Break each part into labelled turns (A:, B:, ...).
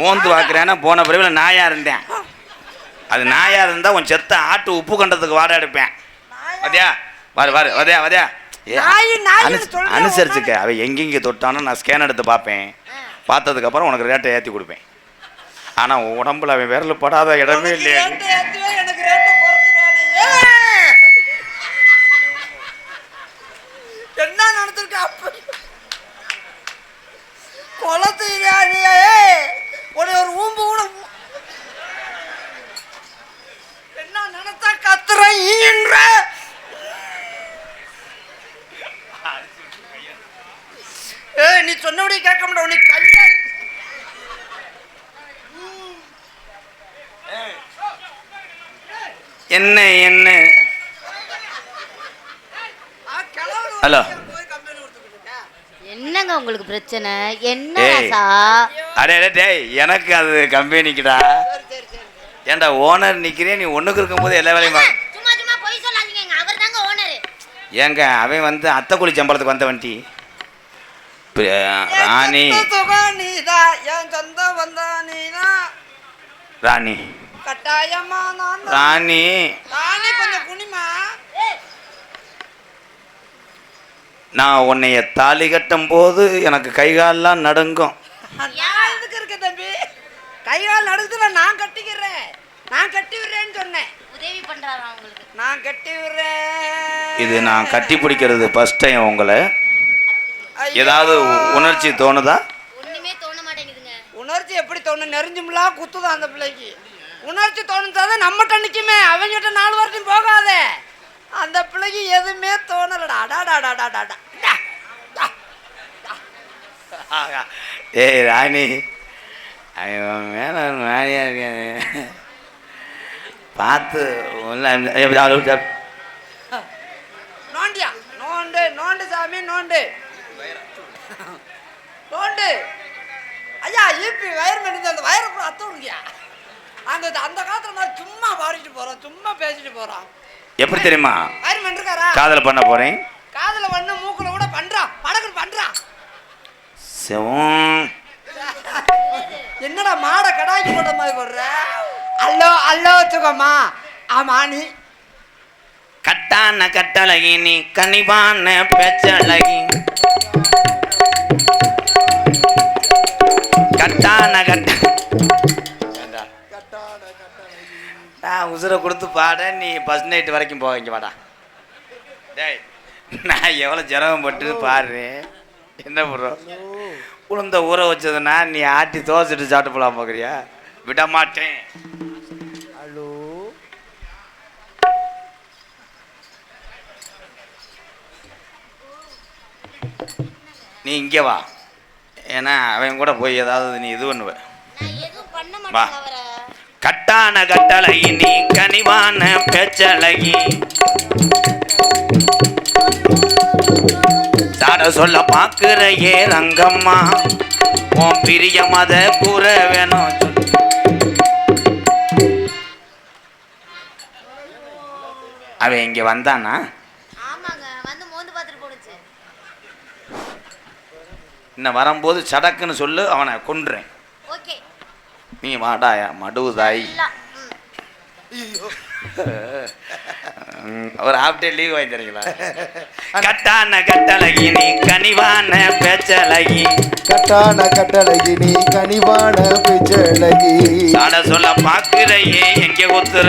A: மோந்து
B: வாக்குறேன்னா போன பிறவில நாயா இருந்தேன்? அது நாயா இருந்தா உன் செத்த ஆட்டு உப்பு கண்டத்துக்கு வாட எடுப்பேன். வதியா வாரு வாரு வதியா வதியா அனுசரிச்சுக்க. அவ எங்கெங்க தொட்டானோ நான் ஸ்கேன் எடுத்து பார்ப்பேன். பார்த்ததுக்கு அப்புறம் உனக்கு ரேட்டை ஏற்றி கொடுப்பேன். ஆனா உன் உடம்புல அவன் விரல் படாத இடமே இல்லையா!
C: என்ன நடந்திருக்கு அப்ப? நீ உன்னை ஒரு ஊம்பு கூட ஊ- என்ன நினைச்சா கத்துற ஈன்ற ஏய் நீ சொன்னபடி கேட்க மாட்டோம் நீ கையில
B: என்ன என்ன? ஹலோ.
C: போய் கம்பெனி கொடுத்துக்கிட்டு
A: என்னங்க உங்களுக்கு பிரச்சனை? என்ன
B: அடே டேய் எனக்கு அது கம்பெனிக்குடா ஏன்டா ஓனர் நிக்கிறேன் நீ ஒண்ணுக்கு இருக்கும்போது எல்லா வேலையும் பாரு.
A: சும்மா சும்மா பொய் சொல்லாதீங்க அவர் தாங்க ஓனரு
B: ஏங்க அவன் வந்து அத்தைக்குழி சம்பளத்துக்கு வந்த வண்டி. ராணி. ராணி.
C: கட்டாயமா நான் தான்.
B: ராணி.
C: நானே கொஞ்சம் குனிமா.
B: நான் உன்னைய தாலி கட்டும் போது எனக்கு கை கால்லாம் நடுங்கும்
C: இருக்க தம்பி? கை கால் நடுக்குதுல நான் கட்டிக்கிறேன். நான் கட்டி விடுறேன்னு சொன்னேன்.
A: உதவி பண்றாரா உங்களுக்கு?
C: நான் கட்டி விடுறேன்.
B: இது நான் கட்டி பிடிக்கிறது ஃபர்ஸ்ட் டைம் உங்களை. ஏதாவது உணர்ச்சி தோணுதா?
A: ஒண்ணுமே தோண மாட்டேங்குதுங்க.
C: உணர்ச்சி எப்படி தோணும் நெறிஞ்சும்லா குத்துதான் அந்த பிள்ளைக்கு. உணர்ச்சி தோணுச்சாதான் நம்மகிட்ட நிக்குமே. அவங்ககிட்ட நாலு வருஷம் போகாதே. அந்த பிள்ளைக்கு எதுவுமே தோணலடா. அடாடாடாடாடா டா, டா.
B: ஏய் ராணி. அவன் மேல மாதிரியா இருக்காது பார்த்து
C: நோண்டியா? நோண்டு நோண்டு சாமி நோண்டு. நோண்டு. ஐயா ஈபி வயர் மெடிந்து அந்த வயரை கூட அத்த விடுங்கயா அந்த அந்த காலத்துல நான் சும்மா பாடிட்டு போறோம் சும்மா பேசிட்டு போறோம்
B: எப்படி தெரியுமா?
C: வயர் மென் இருக்காரா
B: காதல் பண்ண போறேன்.
C: காதுல வந்து மூக்குல கூட பண்றான் படகு பண்றான்
B: சிவம்.
C: என்னடா மாட கடாய்க்கு போட்ட மாதிரி போடுற? அல்லோ அல்லோ சுகமா ஆமா நீ
B: கட்டான கட்டழகி நீ கனிவான பேச்சழகி. கட்டான கட்ட நான் உசுரை கொடுத்து பாட நீ ஃபர்ஸ்ட் நைட் வரைக்கும் போவீங்க வாடா. டேய். நான் எவ்வளோ ஜனகப்பட்டு பாரு. என்ன பண்ணுறோம் உளுந்த ஊற வச்சதுன்னா நீ ஆட்டி தோசைட்டு சாப்பிட்டு போலாம் பார்க்குறியா விட மாட்டேன்
C: ஹலோ?
B: நீ இங்கே வா. ஏன்னா அவன் கூட போய் ஏதாவது நீ இது பண்ணுவ.
A: நான் எதுவும் பண்ண
B: வா. கட்டான கட்டழகி நீ கனிவான பேச்சழகி. சாட சொல்ல பாக்குற ஏ ரங்கம்மா. உன் பிரிய மத கூற வேணும் அவன் இங்க வந்தானா? இன்னும் வரும்போது சடக்குன்னு சொல்லு அவனை கொன்றேன்.
A: ஓகே.
B: நீ வாடா மடுவுதாய்.
A: ம்,
B: ஒரு ஹாஃப் டே லீவ் வாங்கி தரீங்களா? கட்டான கட்டழகி நீ கனிவான பேச்சழகி.
D: கட்டான கட்டழகி நீ கனிவான பிச்சழகி.
B: சாட சொல்ல பாக்குறையே எங்க ஒத்துற?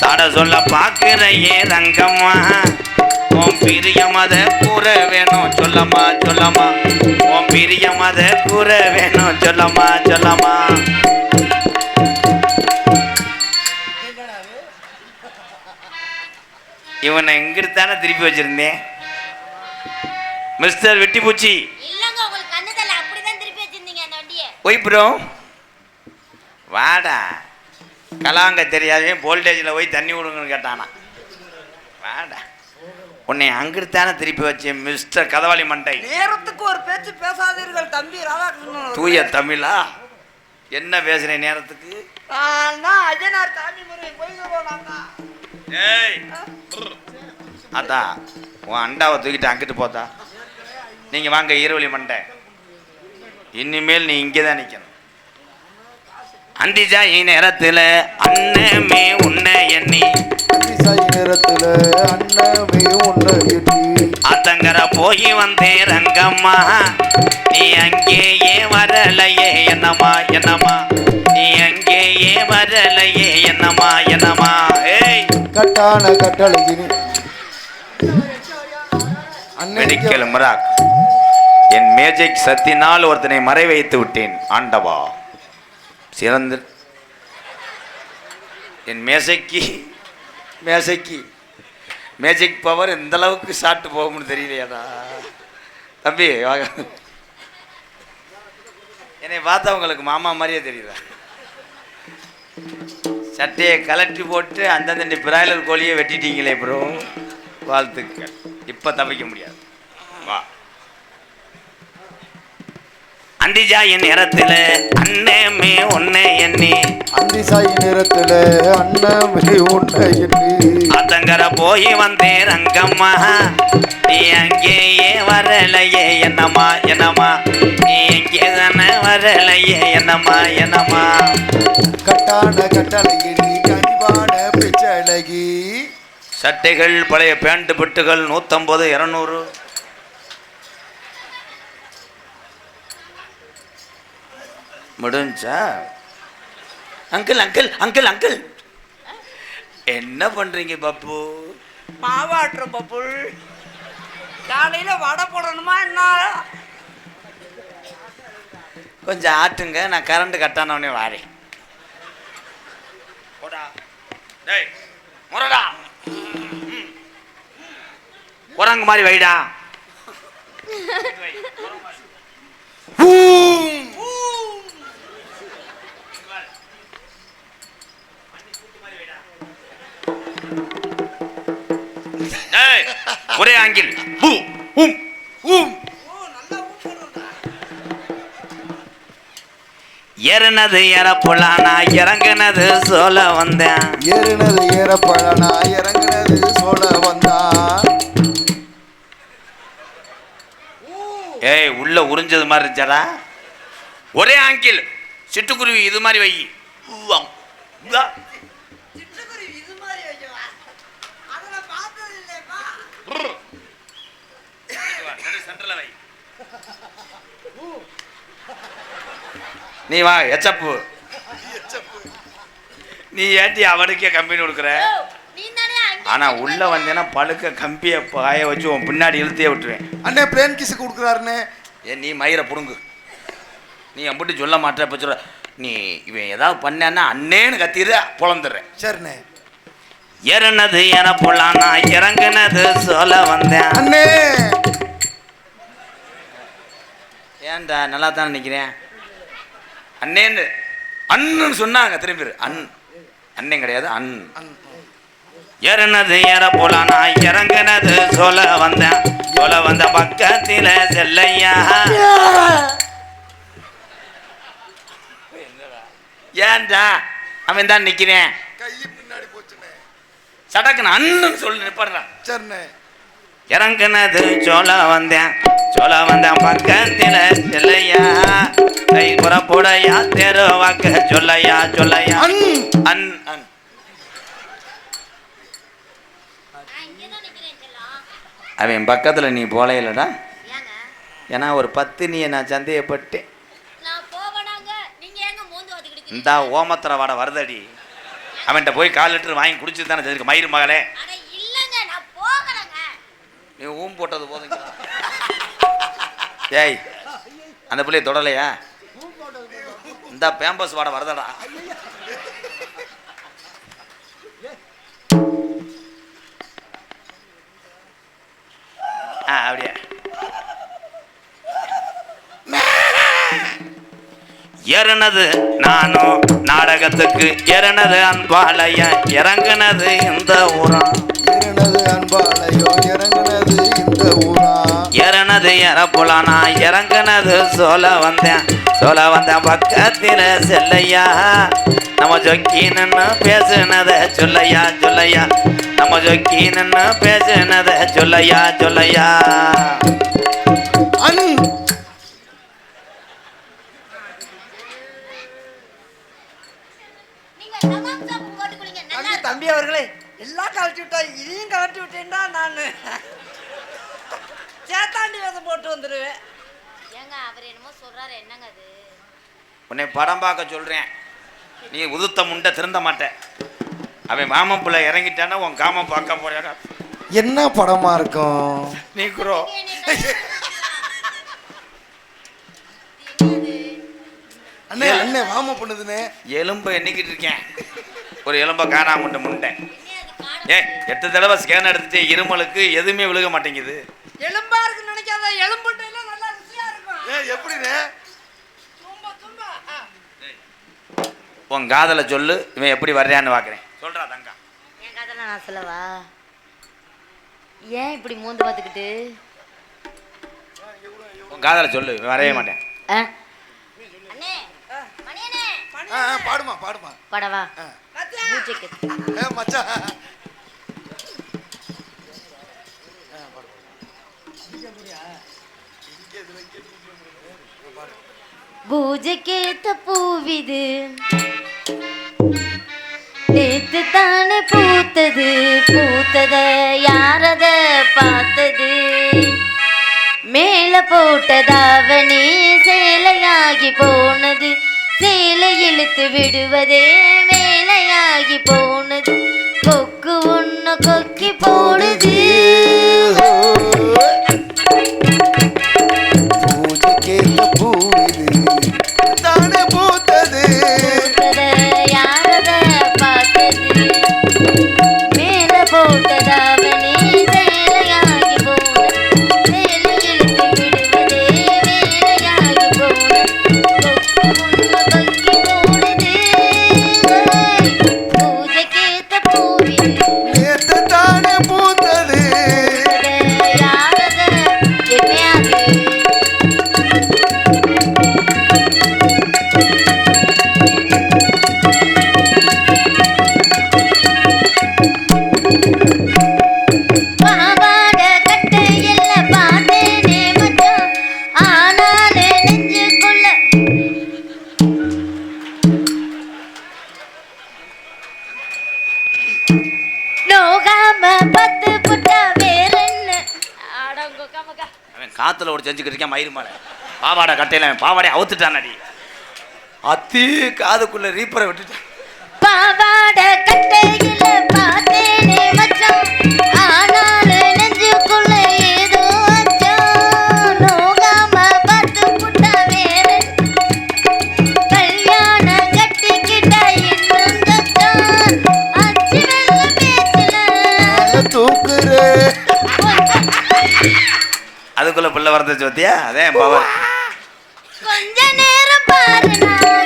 B: சாட சொல்ல பாக்குறையே ரங்கம்மா உன் பிரிய மத கூற வேணும் சொல்லம்மா சொல்லம்மா. உன் பிரிய மத கூற வேணும் சொல்லம்மா சொல்லம்மா. இவனை எங்கிட்டு தானே திருப்பி வச்சிருந்தேன். மிஸ்டர் வெட்டிப்பூச்சி. Why bro. வாடா. கலாங்க தெரியாதே. வோல்டேஜில் போய் தண்ணி விடுங்கன்னு கேட்டானா. வாடா. உன்னை அங்கிட்டு தானே திருப்பி வச்சேன் மிஸ்டர் கதவாளி மண்டை.
C: நேரத்துக்கு ஒரு பேச்சு பேசாதீர்கள் தம்பி ராதாகிருஷ்ணன்.
B: தூய தமிழா? என்ன பேசுறேன் நேரத்துக்கு?
C: நான் தான் அஜயனார் சாமி முருகன். போய்
B: ஏய். அத்தா உன் அண்டாவை தூக்கிட்டு அங்கிட்டு போத்தா. நீங்கள் வாங்க ஈரவழி மண்டை. இனிமேல் நீ இங்கே தான் நிற்கணும் அந்திஜாயி நேரத்தில் அண்ணமே உன்னை எண்ணி.
D: நேரத்துல அண்ணமே உன்னை எண்ணி.
B: ஆத்தங்கர போய் வந்தேன் ரங்கம்மா. நீ அங்கேயே வரலையே என்னம்மா என்னம்மா? நீ அங்கேயே வரலையே என்னம்மா என்னம்மா? ஏய்!
D: கட்டான அன்னை
B: மெடிக்கல் மிராக். என் மேஜிக் சத்தினால் ஒருத்தனை மறை வைத்து விட்டேன் ஆண்டவா. சிறந்த. என் மேசைக்கு மேசைக்கு. மேஜிக் பவர் எந்த அளவுக்கு சாப்பிட்டு போகும்னு தெரியலையாடா. தம்பி என்னை பார்த்தா உங்களுக்கு மாமா மாதிரியே தெரியுதா சட்டையை கலட்டி போட்டு அந்தந்த பிராய்லர் கோழியை வெட்டிட்டீங்களே ப்ரோ வாழ்த்துக்கள். இப்போ தப்பிக்க முடியாது. வா. அந்திஜா என் நேரத்தில் அண்ணமே உன்னை எண்ணி
D: அந்திசாய் நேரத்துல அண்ணமே உன்னை எண்ணி
B: ஆத்தங்கர போய் வந்தேன் ரங்கம்மா. நீ அங்கேயே வரலையே என்னம்மா என்னம்மா? நீ எங்கே தானே வரலையே என்னம்மா என்னம்மா?
D: கட்டான கட்டழகினி கனிவான பிச்சழகி
B: சட்டைகள் பழைய பேண்ட் பெட்டுகள் நூற்றம்பது இரநூறு. முடிஞ்சா? Uncle uncle uncle uncle. என்ன பண்றீங்க பப்பு?
C: மாவாட்டுற பப்புள் காலையில வடை போடணுமா என்ன?
B: கொஞ்சம் ஆட்டுங்க நான் கரண்ட் கட்டானவனே வாரேன். போடா. டேய் முறடா ம். குரங்கு மாதிரி வைடா. டேய், ஒரே ஆங்கில் பூ உம் உம். ஏறுனது ஏறப்புலானா இறங்குனது சொல்ல வந்தேன்
D: ஏறினது ஏறப்பழனா இறங்குனது சோழ வந்தா.
B: ஏய் உள்ள உறிஞ்சது மாதிரி இருந்துச்சாடா? ஒரே ஆங்கிள். சிட்டுக்குருவி இது மாதிரி வை உவ்வாம். உவ்வா.
C: சிட்டுக்குருவி இது மாதிரி வைக்கவா அதை நான் பார்த்தது இல்லையப்பா
B: சென்டர்ல வை. நீ வா எச்சப்பு. நீ ஏட்டி அவனுக்கே கம்பெனி கொடுக்குற? ஆனா உள்ள வந்தேன்னா பழுக்க கம்பியை பாய வச்சு உன் பின்னாடி இழுத்தே விட்டுருவேன்.
D: அண்ணே பிளேன் கிஸ் கொடுக்குறாருண்ணே.
B: ஏ நீ மயிரை புடுங்கு. நீ எம்பிட்டு சொல்ல மாட்டே இப்போ சொல்ற. நீ இவன் ஏதாவது பண்ணான்னா அண்ணேன்னு கத்திடுற பொழந்துடுறேன்
D: சரிண்ணே.
B: ஏறுனது என பொல்லானா இறங்குனது சொல்ல வந்தேன்.
D: அண்ணே!
B: ஏன்டா நல்லா தானே நிற்கிறேன் அண்ணேன்னு அண்ணன்னு சொன்னாங்க திரும்பி அண் அண்ணன் கிடையாது அண். ஏறுனது ஏற போலானா இறங்குனது சொல்ல வந்தேன். சொல்ல வந்த பக்கத்தில செல்லையா? ஏன்டா அவன் தான் நிக்கிறேன்.
D: கை பின்னாடி போச்சுண்ணே
B: சடக்குன்னு அண்ணன் சொல்லி நிப்படுறான்
D: சரிண்ணே.
B: இறங்குனது சோழ வந்தேன். சோழ வந்தேன் பக்கத்தில செல்லையா கை புறப்புடையா தெரு வாக்க சொல்லையா. சொல்லையா
D: அன்
B: அன் அவன் பக்கத்துல நீ போலையிலடா.
A: ஏங்க
B: ஏன்னா ஒரு பத்து நீ நான்
A: வந்துக்கிட்டு
B: இந்த ஓமத்திர வாட வருதடி. அவன்கிட்ட போய் கால் லிட்டர் வாங்கி குடிச்சு தானே தெரிஞ்சுக்க மயிறு மகளே.
A: அட இல்லைங்க நான் போகலங்க.
B: நீ ஊம் போட்டது போதுங்க. ஏய் அந்த பிள்ளைய தொடலையா? இந்த பேம்பஸ் வாட வருதடா. ஏறினது நானும் நாடகத்துக்கு ஏறினது அன்பாலய இறங்குனது இந்த ஊரம்
D: ஏறினது அன்பாலையோ இறங்குனது இந்த ஊரா.
B: இறனது இறப்புலானா இறங்குனது சோல வந்தேன். சோல வந்தேன் பக்கத்தில செல்லையா. நம்ம ஜொக்கி நின்று பேசுனத சொல்லையா சொல்லையா. நம்ம ஜொக்கி நின்று பேசுனத சொல்லையா சொல்லையா.
D: அன்
C: தம்பி அவர்களே எல்லாம் கழட்டி விட்டா இதையும் கழட்டி விட்டேன்டா நான். சேத்தாண்டி வேதம் போட்டு வந்துடுவேன்
A: ஏங்க அவர் என்னமோ சொல்றாரு என்னங்க அது?
B: உன்னை படம் பார்க்க சொல்றேன். நீ உதுத்த முண்டை திருந்த மாட்ட. அவன் மாமன் பிள்ளை இறங்கிட்டான்னா உன் காமம் பார்க்க போறாடா.
D: என்ன படமா இருக்கும்?
B: நீ குரோ.
D: அண்ணே அண்ணே வாம பண்ணுதுனே
B: எலும்பை எண்ணிக்கிட்டு இருக்கேன். ஒரு எலும்பை காணாம முண்டை முண்டை ஏய் எட்டு தடவை ஸ்கேன் எடுத்துட்டு இருமலுக்கு எதுவுமே விழுக மாட்டேங்குது.
C: எலும்பா இருக்குன்னு நினைக்காத எலும்புட்டையில நல்லா ருசியா இருக்கும்.
D: ஏ எப்படிண்ணே.
B: உன் காதலை சொல்லு இவன் எப்படி வர்றான்னு பார்க்குறேன். சொல்றா தங்கா.
A: என் கதை நான் சொல்லவா? ஏன் இப்படி மூந்து பார்த்துக்கிட்டு?
B: உன் காதலை சொல்லு வரவே மாட்டேன்.
A: ஆ? அண்ணே மணியண்ணே
D: ஆ ஆ, பாடுமா பாடுமா.
A: படவா.
C: மச்சான்.
D: மச்சான்
A: பூஜைக்கேத்த பூவிது. நேத்து தானே பூத்தது. பூத்தத யாரத பார்த்தது? மேல போட்டதாவணி சேலையாகி போனது. சேலை இழுத்து விடுவதே வேலையாகி
B: போன ஒரு செஞ்சுக்கிட்டு மயிறு மாலை. பாவாடை கட்டையில பாவாடை அவுத்துட்டான் அடி அத்தி காதுக்குள்ள ரீப்பரை விட்டுட்டான்.
A: பாவாடை கட்டையில பார்த்தேனே மச்சான்.
B: வரந்துச்சு பிள்ளை அதே பவர்
A: கொஞ்ச நேரம் பாரு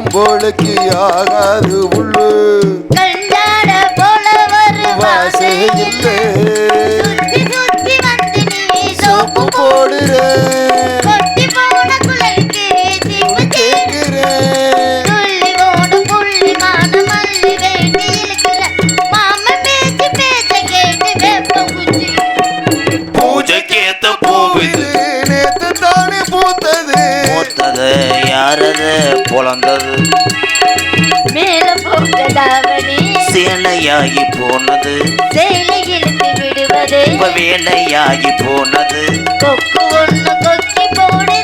D: பொம்பளுக்கு ஆகாது உள்ளு.
A: கண்டாட போல
D: வாசே
A: இல்லை
D: சோப்பு
A: சோப்பு
D: போடுற.
A: கொட்டி போன குழலுக்கு தீப்பு
D: கேட்கிறேன்
A: துள்ளி ஓடும் புள்ளி மான மல்லி வேண்டி இழுக்கிற மாமன் பேச்சு பேச்ச கேட்டு வெப்பம் குச்சி
B: பூஜைக்கு ஏத்த பூவிது
D: நேத்து தானே பூத்தது
B: மூத்தது யாரது பொழந்தது
A: மேல
B: சேலையாகி போனது.
A: சேலை இழுத்து விடுவது?
B: இப்ப வேலையாகி போனது.
A: கொக்கு ஒண்ணு கொக்கி போடு